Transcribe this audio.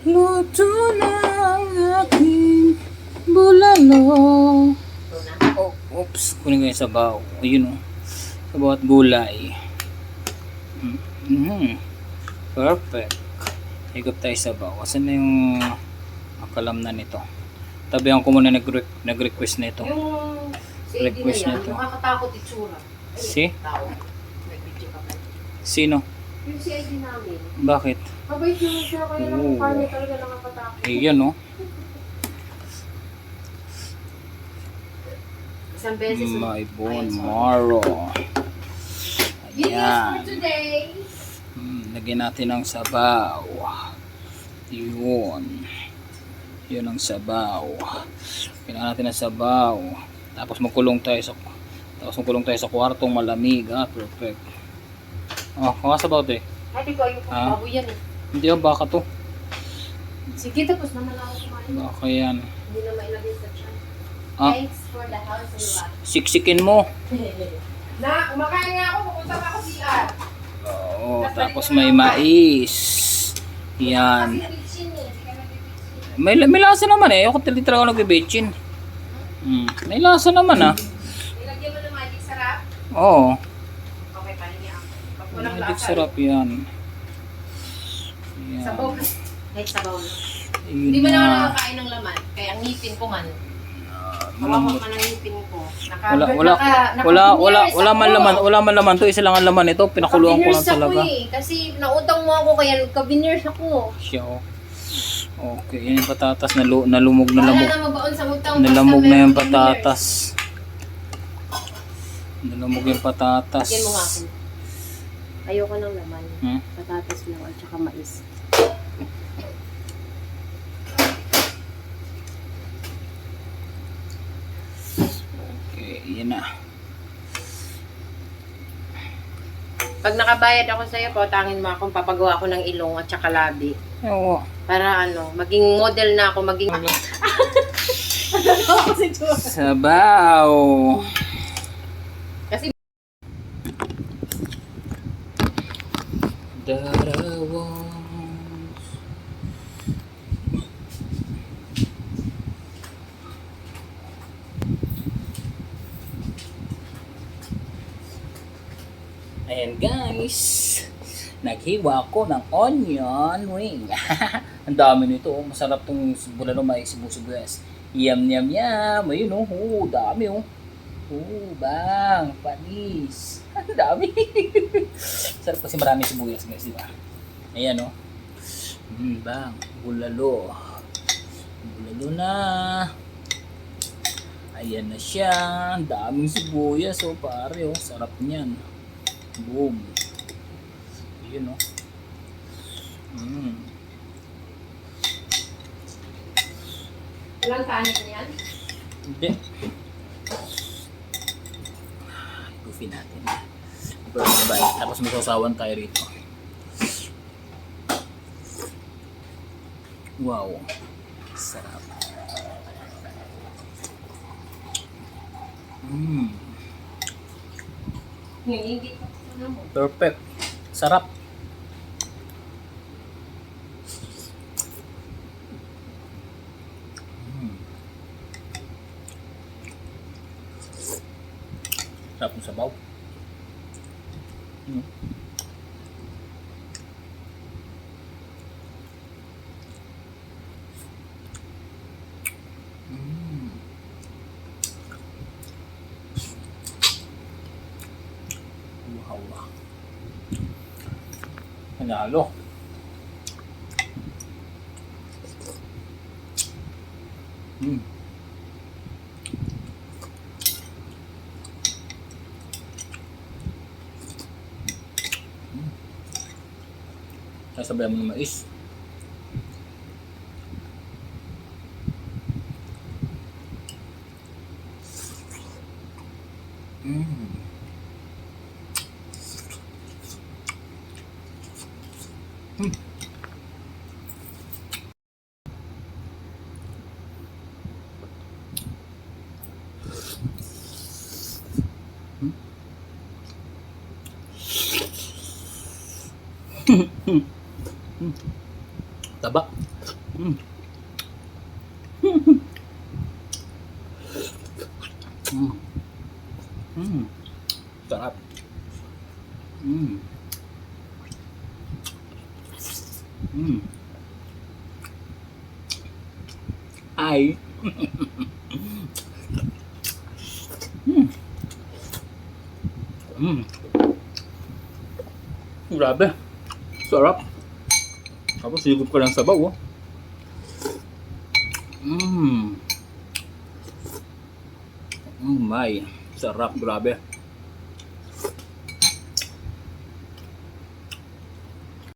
Luto na ang aking bulalo. Oh, oops. Kunin ko yung sabaw. Ayun oh. Sabaw at gulay. Mm-hmm. Perfect. Higop tayo sa sabaw. Asan na yung akalam na nito? Tabihan ko muna nag- nag-request na ito. Yung si Eddie na Request yan, na to. nakakatakot itsura. Ay, Si? Tao. Sino? Yung Eddie namin. Bakit? Mabait yung siya kaya lang Oo. mukha niya talaga nakakatakot. Eh, yan oh. Isang beses. My bone marrow. Yun Ayan. for today. Hmm, lagyan natin ng sabaw. Yun. Yun ang sabaw. Kailangan natin ng sabaw. Tapos magkulong tayo sa tapos magkulong tayo sa kwartong malamig. Ah, perfect. Oh, kung sabaw to eh. Di ko kung Ah. baboy yan eh. Hindi oh, baka to. Sige, tapos naman ako kumain. Baka yan. Hindi na mailagay sa tiyan. Ah, Thanks for the house and lot. siksikin mo. Na, kumakain nga ako, pupunta pa ako CR. Oo, tapos may mais. Yan. Eh. May, may lasa naman eh. Ako talaga ako nag-betchin. Hmm. May lasa naman ah. Nilagyan mo ng magic sarap. Oo. Okay, pahingi ako. Pag walang Magic lasa, sarap yan. Yan. Sabaw. Kahit sabaw na. Hindi mo naman na. nakakain ng laman. Kaya ang ngipin ko man. Malambot. Man ang ngipin ko. Naka, Wala, wala, naka, wala, wala, naka-veneers wala man laman, wala man laman to, isa lang ang laman ito, pinakuluan ko lang Naka-veneers ako talaga. eh. Kasi nautang mo ako kaya nagka-veneers ako. Siya oh. Okay, yan yung patatas na lu- nalumog na Wala lamog. na. Nalamog na yung patatas. Nalamog yung patatas. Lagyan mo nga ako. Ayoko ng laman. Hmm? Patatas lang at saka mais. Okay, yan na. Pag nakabayad ako sa'yo, pautangin mo akong papagawa ko ng ilong at saka labi. Oo. Para ano, maging model na ako, maging... Ano si? Sabaw. Kasi Darawang. Ayan guys, naghiwa ko ng onion ring. Ang dami nito, oh. masarap tong bulalo may sibu-sibuyas. Yum yum yum, ayun oh, oh dami oh. Oh, bang, panis. Ang dami. Sarap kasi marami sibuyas guys, di ba? Ayan oh. Mm, bang, bulalo. Bulalo na. Ayan na siya. Ang daming sibuyas oh, pare oh. Sarap niyan. Boom. Ayun oh. Mm. walang kanin yan. Hindi. Goofy natin. First bite. Tapos may sausawan tayo rito. Wow. Sarap. Mm. Ano mo. Perfect. Sarap. Sarap ng sabaw. Mm. Mm. Wow. Panalo. Mm. Sasabayan mo ng mais. Mm. Taba. Mm. Mm. Mm. Sarap. Mm. Mm. Ay. mm. Mm. Grabe. Sarap. Tapos higup ka ng sabaw, oh. Mmm. Oh my. Sarap, grabe.